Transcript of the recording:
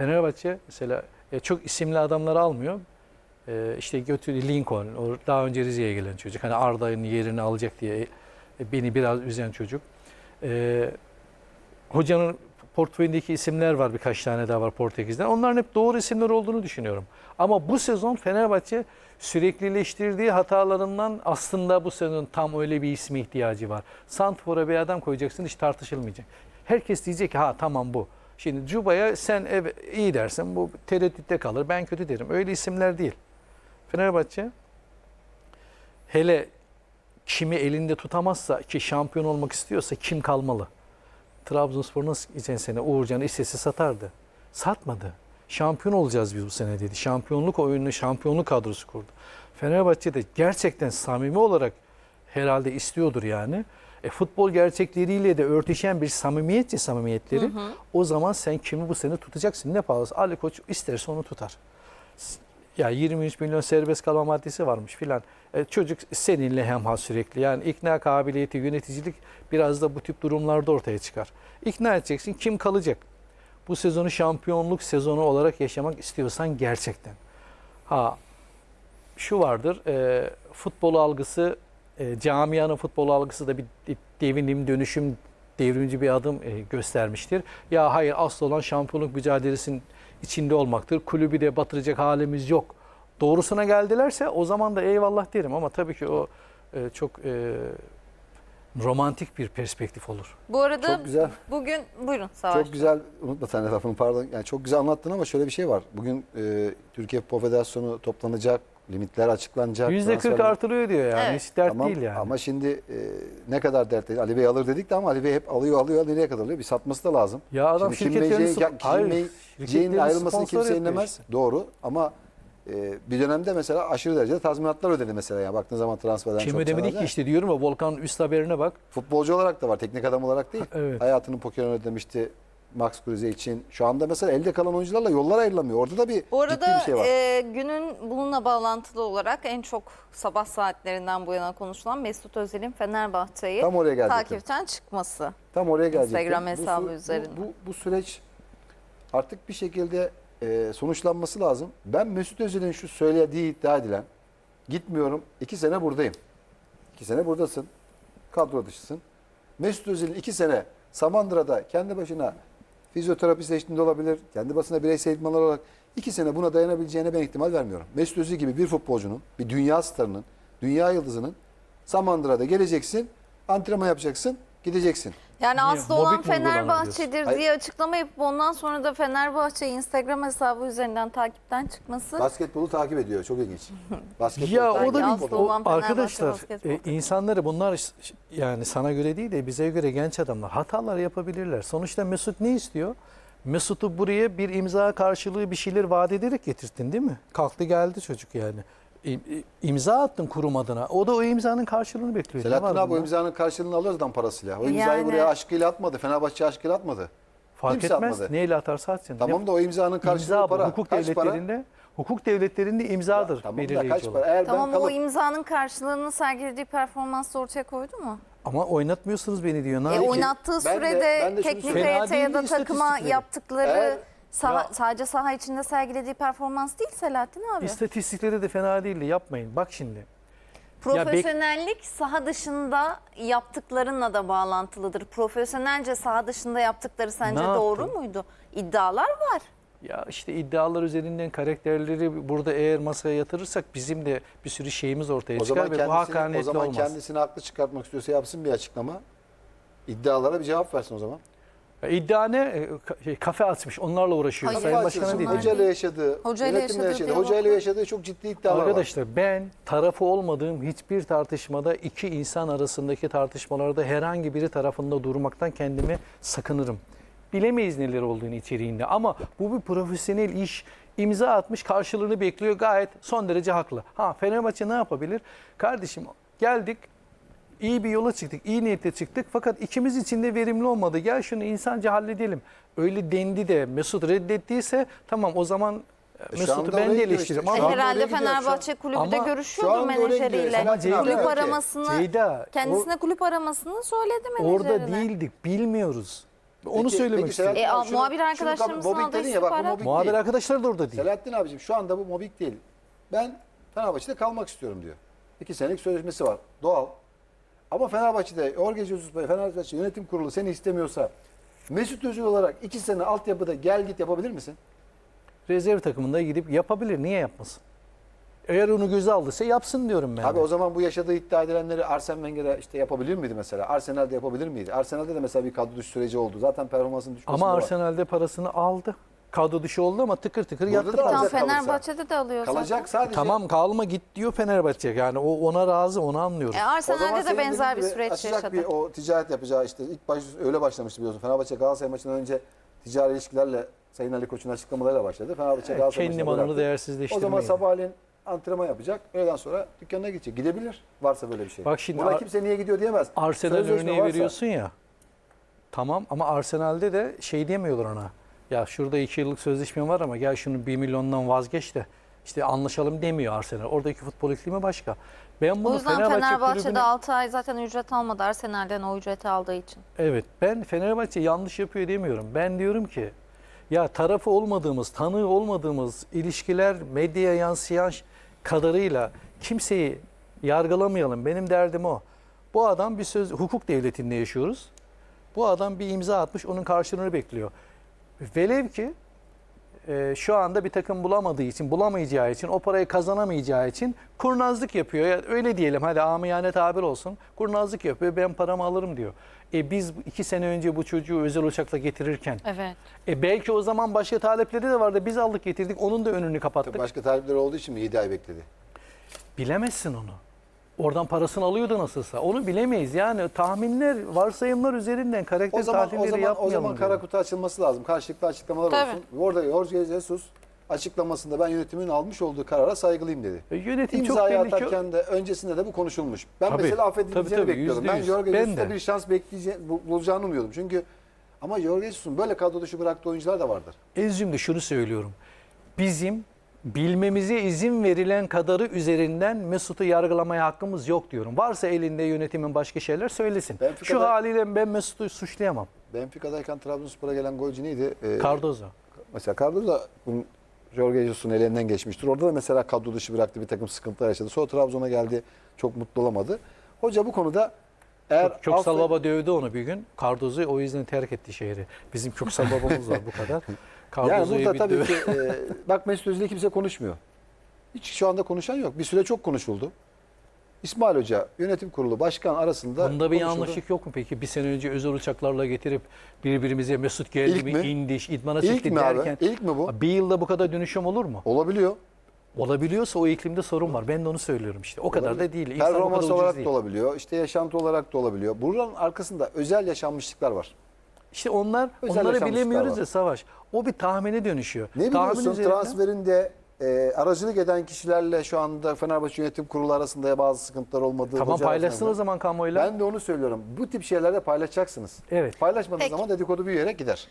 Fenerbahçe mesela e, çok isimli adamları almıyor. E, işte götürdü Lincoln, o daha önce Rize'ye gelen çocuk. Hani Arda'nın yerini alacak diye e, beni biraz üzen çocuk. E, hocanın portföyündeki isimler var birkaç tane daha var Portekiz'den. Onların hep doğru isimler olduğunu düşünüyorum. Ama bu sezon Fenerbahçe süreklileştirdiği hatalarından aslında bu sezon tam öyle bir isme ihtiyacı var. Santfor'a bir adam koyacaksın hiç tartışılmayacak. Herkes diyecek ki ha tamam bu. Şimdi Cuba'ya sen ev, iyi dersin bu tereddütte kalır ben kötü derim. Öyle isimler değil. Fenerbahçe hele kimi elinde tutamazsa ki şampiyon olmak istiyorsa kim kalmalı? Trabzonspor nasıl geçen sene Uğurcan'ı istese satardı. Satmadı. Şampiyon olacağız biz bu sene dedi. Şampiyonluk oyununu, şampiyonluk kadrosu kurdu. Fenerbahçe de gerçekten samimi olarak herhalde istiyordur yani. E, futbol gerçekleriyle de örtüşen bir samimiyetçe samimiyetleri. O zaman sen kimi bu sene tutacaksın? Ne pahalısı? Ali Koç isterse onu tutar. Ya 23 milyon serbest kalma maddesi varmış filan. E, çocuk seninle hemhal sürekli. Yani ikna kabiliyeti, yöneticilik biraz da bu tip durumlarda ortaya çıkar. İkna edeceksin. Kim kalacak? Bu sezonu şampiyonluk sezonu olarak yaşamak istiyorsan gerçekten. Ha şu vardır. E, futbol algısı, e, camianın futbol algısı da bir devinim, dönüşüm, devrimci bir adım e, göstermiştir. Ya hayır asıl olan şampiyonluk mücadelesinin içinde olmaktır. Kulübü de batıracak halimiz yok. Doğrusuna geldilerse o zaman da eyvallah derim ama tabii ki o e, çok e, romantik bir perspektif olur. Bu arada Çok güzel. bugün buyurun Savaş. Çok güzel, unutma sen lafını pardon. Yani çok güzel anlattın ama şöyle bir şey var. Bugün e, Türkiye Futbol Federasyonu toplanacak, limitler açıklanacak. Yüzde 40 transferler- artırıyor diyor yani. Evet. Hiç dert Tamam, değil yani. Ama şimdi e, ne kadar dert değil. Ali Bey alır dedik de ama Ali Bey hep alıyor alıyor nereye kadar alıyor? Bir satması da lazım. ya adam Şimdi Kim sp- Kim Hayır, ayrılmasını sponsor kimse yapıyor işte. Doğru ama e, bir dönemde mesela aşırı derecede tazminatlar ödedi mesela. Yani baktığın zaman transferden Kim çok ödemedi ki da. işte diyorum ya Volkan'ın üst haberine bak. Futbolcu olarak da var, teknik adam olarak değil. Evet. Hayatının pokerini ödemişti Max Kruse için. Şu anda mesela elde kalan oyuncularla yollar ayrılamıyor. Orada da bir Bu ciddi arada bir şey var. e, günün bununla bağlantılı olarak en çok sabah saatlerinden bu yana konuşulan Mesut Özil'in Fenerbahçe'yi Tam oraya gelecektim. takipten çıkması. Tam oraya gelecektim. Instagram Bu hesabı sü- üzerinden. Bu, bu, bu süreç artık bir şekilde e, sonuçlanması lazım. Ben Mesut Özil'in şu söylediği iddia edilen gitmiyorum iki sene buradayım. İki sene buradasın. Kadro dışısın. Mesut Özil'in iki sene Samandıra'da kendi başına fizyoterapi eşliğinde olabilir. Kendi başına bireysel idmanlar olarak iki sene buna dayanabileceğine ben ihtimal vermiyorum. Mesut Özil gibi bir futbolcunun, bir dünya starının, dünya yıldızının Samandıra'da geleceksin, antrenman yapacaksın, gideceksin. Yani aslı Mobbing olan mi uygulanıyor Fenerbahçe'dir Hayır. diye açıklama yapıp ondan sonra da Fenerbahçe Instagram hesabı üzerinden takipten çıkması. Basketbolu takip ediyor. Çok ilginç. Basketbol Ya takip o da bir aslı o, olan Fenerbahçe arkadaşlar basketbol e, takımı. insanları bunlar ş- yani sana göre değil de bize göre genç adamlar hatalar yapabilirler. Sonuçta Mesut ne istiyor? Mesut'u buraya bir imza karşılığı bir şeyler vaat ederek getirttin değil mi? Kalktı geldi çocuk yani. İmza attın kurum adına. O da o imzanın karşılığını bekliyor. Selahattin abi o imzanın karşılığını alır adam parasıyla. O imzayı Yani- buraya aşkıyla atmadı. Fenerbahçe aşkıyla atmadı. Fark kimse etmez. atmadı. Neyle atarsa atsın. Tamam da o imzanın karşılığı imza bu. para. Hukuk Kaç para? devletlerinde hukuk devletlerinde imzadır Tamam da belirleyici kaç olan. para? Eğer Tamam ben o kalıp imzanın karşılığını sergilediği performansla ortaya koydu mu? Ama oynatmıyorsunuz beni diyor. E, oynattığı ben de- sürede ben de şunu teknik söyleyeyim. heyete Fena ya da değil takıma istatistikleri. yaptıkları Eğer- saha- Ya- sadece saha içinde sergilediği performans değil Selahattin abi. İstatistikleri de fena değildi. Yapmayın. Bak şimdi. Profesyonellik saha dışında yaptıklarınla da bağlantılıdır. Profesyonelce saha dışında yaptıkları sence Ne doğru yaptın? muydu? İddialar var. Ya işte iddialar üzerinden karakterleri burada eğer masaya yatırırsak bizim de bir sürü şeyimiz ortaya o zaman çıkar ve bu kendisini, o hakaniyetli zaman olmaz. kendisini haklı çıkartmak istiyorsa yapsın bir açıklama. İddialara bir cevap versin o zaman. İddia ne? E, şey, kafe açmış. Onlarla uğraşıyor. Hayır. Sayın Başkan'a değil. Hocayla değil. yaşadığı, Hocayla yönetimle yaşadığı yaşadığı, hocayla var. yaşadığı çok ciddi iddialar var. Arkadaşlar ben tarafı olmadığım hiçbir tartışmada iki insan arasındaki tartışmalarda herhangi biri tarafında durmaktan kendimi sakınırım. Bilemeyiz neler olduğunu içeriğinde ama bu bir profesyonel iş. İmza atmış karşılığını bekliyor gayet son derece haklı. Ha Fenerbahçe ne yapabilir? Kardeşim geldik iyi bir yola çıktık, iyi niyetle çıktık fakat ikimiz için de verimli olmadı. Gel şunu insanca halledelim. Öyle dendi de Mesut reddettiyse tamam o zaman şu Mesut'u anda ben de eleştiririm ama anda Herhalde. Fenerbahçe kulübü de gidiyor. menajeriyle. Kulüp aramasını Ceyda, kendisine o- kulüp aramasını söyledi menajerine. Orada değildik, bilmiyoruz. Onu Peki- söylemek peki istiyorum. E, şunu- muhabir arkadaşlarımızın aldığı istihbarat- Muhabir değil. arkadaşlar da orada değil. Selahattin abicim şu anda bu mobbing değil. Ben Fenerbahçe'de kalmak istiyorum diyor. İki senelik sözleşmesi var. Doğal. Ama Fenerbahçe'de Jorge Jesus Bey, Fenerbahçe yönetim kurulu seni istemiyorsa Mesut Özil olarak iki sene altyapıda gel git yapabilir misin? Rezerv takımında gidip yapabilir. Niye yapmasın? Eğer onu göze aldıysa yapsın diyorum ben. Abi de. o zaman bu yaşadığı iddia edilenleri Arsene Wenger'e işte yapabilir miydi mesela? Arsenal'de yapabilir miydi? Arsenal'de de mesela bir kadro düşüş süreci oldu. Zaten performansın düşmesi ama de var. Arsenal'de parasını aldı. Kadro dışı oldu ama tıkır tıkır yattı. da. Tam alacak kalırsa. Fenerbahçe'de de alıyor zaten. Kalacak sadece. Tamam kalma git diyor Fenerbahçe. Yani o ona razı onu anlıyorum. E, O zaman Arsenal'de de senin benzer bir dediğin gibi süreç açacak yaşadı. bir o ticaret yapacağı işte ilk baş öyle başlamıştı biliyorsun. Fenerbahçe Galatasaray maçından önce ticari ilişkilerle Sayın Ali Koç'un açıklamalarıyla başladı. Fenerbahçe Galatasaray Kendi maçına malını bıraktı. O zaman sabahleyin antrenman yapacak. Öğleden sonra dükkanına gidecek. Gidebilir varsa böyle bir şey. Bak şimdi Buna Ar- kimse niye gidiyor diyemez. Arsenal Sözleşme örneği varsa- veriyorsun ya. Tamam ama Arsenal'de de şey diyemiyorlar ona. Ya şurada iki yıllık sözleşme var ama gel şunu bir milyondan vazgeç de işte anlaşalım demiyor Arsenal. Oradaki futbol iklimi başka. Ben bunu O yüzden Fenerbahçe Fenerbahçe'de kulübüne... 6 ay zaten ücret almadı Arsenal'den o ücreti aldığı için. Evet ben Fenerbahçe yanlış yapıyor demiyorum. Ben diyorum ki ya tarafı olmadığımız, tanığı olmadığımız ilişkiler medyaya yansıyan kadarıyla kimseyi yargılamayalım. Benim derdim o. Bu adam bir söz hukuk devletinde yaşıyoruz. Bu adam bir imza atmış onun karşılığını bekliyor. Velev ki e, şu anda bir takım bulamadığı için, bulamayacağı için, o parayı kazanamayacağı için kurnazlık yapıyor. Ya öyle diyelim hadi amiyane tabir olsun. Kurnazlık yapıyor ben paramı alırım diyor. E biz iki sene önce bu çocuğu özel uçakla getirirken Evet. e belki o zaman başka talepleri de vardı. Biz aldık getirdik onun da önünü kapattık. Başka talipleri olduğu için mi 7 ay bekledi? Bilemezsin onu. Oradan parasını alıyordu nasılsa. Onu bilemeyiz. Yani tahminler, varsayımlar üzerinden karakter O zaman o zaman o yapmayalım. zaman kara kutu açılması lazım. Karşılıklı açıklamalar Tabii. olsun. Orada Jorge Jesus açıklamasında ben yönetimin almış olduğu karara saygılıyım dedi. E, yönetim çok İmzayı belli ki atarken de öncesinde de bu konuşulmuş. Ben Tabii, mesela affedileceğini bekliyordum. Ben. Jorge Jesus'ta de. bir şans bekleyeceğini, bu- bulacağını umuyordum. Çünkü ama Jorge Jesus'un böyle kadro dışı bıraktığı oyuncular da vardır. Ezyum'da şunu söylüyorum. Bizim bilmemize izin verilen kadarı üzerinden Mesut'u yargılamaya hakkımız yok diyorum. Varsa elinde yönetimin başka şeyler söylesin. Benfica'da- Şu haliyle ben Mesut'u suçlayamam. Benfica'dayken Trabzonspor'a gelen golcü neydi? Ee, Cardozo. Mesela Cardozo Jorge Jesus'un elinden geçmiştir. Orada da mesela kadro dışı bıraktı bir takım sıkıntılar yaşadı. Sonra Trabzon'a geldi. Çok mutlu olamadı. Hoca bu konuda eğer çok Alfred- Baba dövdü onu bir gün. Cardozo o yüzden terk etti şehri. Bizim çok Babamız var bu kadar. Yani Cardozo'yu burada bir tabii ki e, bak Mesut Özil'i kimse konuşmuyor. Hiç şu anda konuşan yok. Bir süre çok konuşuldu. İsmail Hoca yönetim kurulu başkan arasında Bunda bir konuşuldu. yanlışlık yok mu peki? Bir sene önce özel uçaklarla getirip birbirimize Mesut geldi İlk mi, mi? indi, idmana İlk çekti mi abi? derken. İlk mi bu? Bir yılda bu kadar dönüşüm olur mu? Olabiliyor. Olabiliyorsa o iklimde sorun var. Ben de onu söylüyorum işte. O kadar da değil. İnsan o kadar Performans ucuz olarak değil. da olabiliyor. İşte yaşantı olarak da olabiliyor. Buranın arkasında özel yaşanmışlıklar var. İşte onlar Özel onları yaşanmışlıklar bilemiyoruz var. ya Savaş. O bir tahmine dönüşüyor. Ne Tahmin biliyorsun üzerinden- transferinde e, aracılık eden kişilerle şu anda Fenerbahçe yönetim kurulu arasında bazı sıkıntılar olmadığı. Tamam hoca paylaşsın arasında- o zaman kamuoyuyla. Ben de onu söylüyorum. Bu tip şeylerde paylaşacaksınız. Evet. Paylaşmadığınız Peki. zaman dedikodu büyüyerek gider.